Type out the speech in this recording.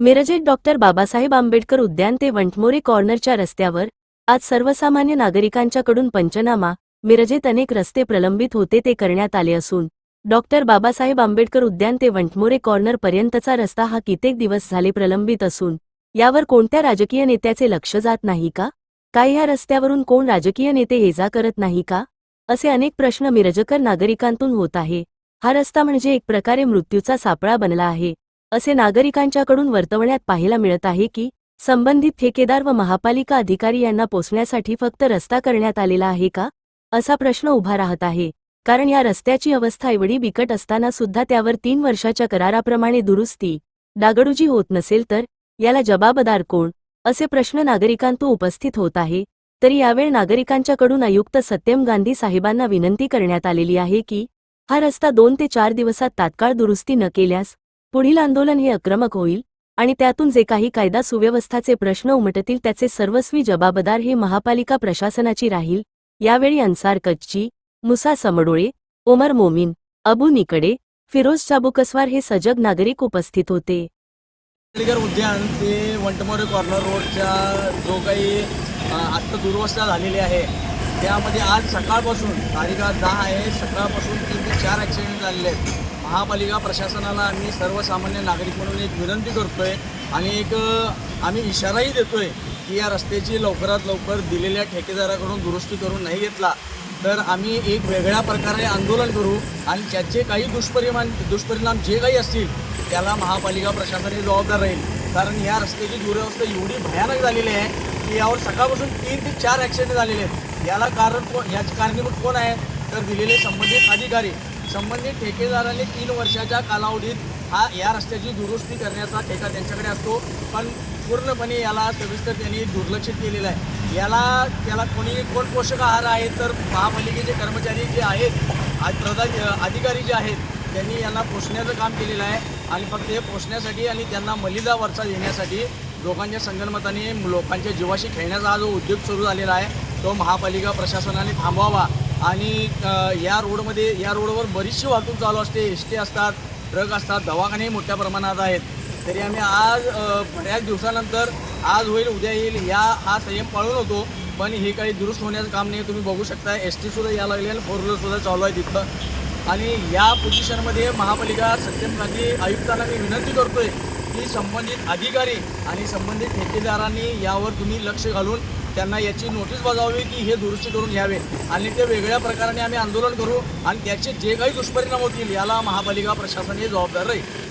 मिरजेत doctor Babasaheb Ambedkar उद्यान ते वंटमोरे कॉर्नरच्या रस्त्यावर आज सर्वसामान्य नागरिकांच्याकडून पंचनामा मिरजेत अनेक रस्ते प्रलंबित होते ते करण्यात आले असून डॉक्टर बाबासाहेब आंबेडकर उद्यान ते वंटमोरे कॉर्नर पर्यंतचा रस्ता हा कित्येक दिवस झाले प्रलंबित असून यावर कोणत्या राजकीय नेत्याचे लक्ष जात नाही का? काय ह्या रस्त्यावरून कोण राजकीय नेते ये जा करत नाही का? असे अनेक प्रश्न मिरजकर नागरिकांतून होत आहे. हा रस्ता म्हणजे एक प्रकारे मृत्यूचा सापळा बनला आहे. असे नागरिकांच्याकडून वर्तवण्यात पाहायला मिळत आहे की संबंधित ठेकेदार व महापालिका अधिकारी यांना पोचण्यासाठी फक्त रस्ता करण्यात आलेला आहे का असा प्रश्न उभा राहत आहे. कारण या रस्त्याची अवस्था एवढी बिकट असताना सुद्धा त्यावर तीन वर्षाच्या कराराप्रमाणे दुरुस्ती डागडुजी होत नसेल तर याला जबाबदार कोण असे प्रश्न नागरिकांतून उपस्थित होत आहे. तरी यावेळ नागरिकांच्याकडून आयुक्त सत्यम गांधी साहेबांना विनंती करण्यात आलेली आहे की हा रस्ता दोन ते चार दिवसात तात्काळ दुरुस्ती न केल्यास पुढील आंदोलन हे आक्रमक होईल आणि त्यातून जे काही कायदा सुव्यवस्थाचे प्रश्न उमटतील त्याचे सर्वस्वी जबाबदार हे महापालिका प्रशासनाची राहील. यावेळी अन्सार कच्ची मुसा समडोळे ओमर मोमीन अबू निकडे फिरोज चाबुकस्वार हे सजग नागरिक उपस्थित होते. उद्यान ते वंटमोरे कॉर्नर रोडच्या जो काही आत्ता दुर्वस्था झालेली आहे त्यामध्ये आज सकाळपासून तारीख दहा आहे सकाळपासून तीन ते चार ॲक्सिडेंट झालेले आहेत. महापालिका प्रशासनाला आम्ही सर्वसामान्य नागरिक म्हणून एक विनंती करतो आहे आणि एक आम्ही इशाराही देतो आहे की या रस्त्याची लवकरात लवकर दिलेल्या ठेकेदाराकडून दुरुस्ती करून नाही घेतला तर आम्ही एक वेगळ्या प्रकारे आंदोलन करू आणि त्याचे काही दुष्परिमाण दुष्परिणाम जे काही असतील त्याला महापालिका प्रशासन हे जबाबदार राहील. कारण या रस्त्याची दुरवस्था एवढी भयानक झालेली आहे की यावर सकाळपासून तीन ते चार ॲक्सिडेंट झालेले आहेत. याला कारण कोण याचे कारणीभूत कोण आहे? तर दिलेले संबंधित अधिकारी. संबंधित ठेकेदाराने तीन वर्षाच्या कालावधीत हा या रस्त्याची दुरुस्ती करण्याचा ठेका त्यांच्याकडे असतो. पण पूर्णपणे याला सविस्तर त्यांनी दुर्लक्षित केलेलं आहे. याला त्याला कोणी कोण पोषक आहार आहे तर महापालिकेचे कर्मचारी जे आहेत आज प्रधान अधिकारी जे आहेत त्यांनी यांना पोसण्याचं काम केलेलं आहे. आणि फक्त हे पोसण्यासाठी आणि त्यांना मलिदा वरचा देण्यासाठी लोकांच्या संगणमताने लोकांच्या जीवाशी खेळण्याचा हा जो उद्योग सुरू झालेला आहे तो महापालिका प्रशासनाने थांबवावा. आणि या रोडमध्ये या रोडवर बरीचशी वाहतूक चालू असते. एस टी असतात ट्रक असतात दवाखानेही मोठ्या प्रमाणात आहेत. तरी आम्ही आज बऱ्याच दिवसानंतर आज होईल उद्या येईल या हा संयम पाळून होतो. पण हे काही दुरुस्त होण्याचं काम नाही. तुम्ही बघू शकता एस टीसुद्धा या लागले आणि फोर व्हीलरसुद्धा चालू आहे तिथं. आणि या पोझिशनमध्ये महापालिका सत्यम गांधी आयुक्तांना मी विनंती करतोय की संबंधित अधिकारी आणि संबंधित ठेकेदारांनी यावर तुम्ही लक्ष घालून त्यांना याची नोटीस बजावावी की हे दुरुस्ती करून घ्यावे. आणि ते वेगळ्या प्रकाराने आम्ही आंदोलन करू आणि त्याचे जे काही दुष्परिणाम होतील याला महापालिका प्रशासन हे जबाबदार राहील.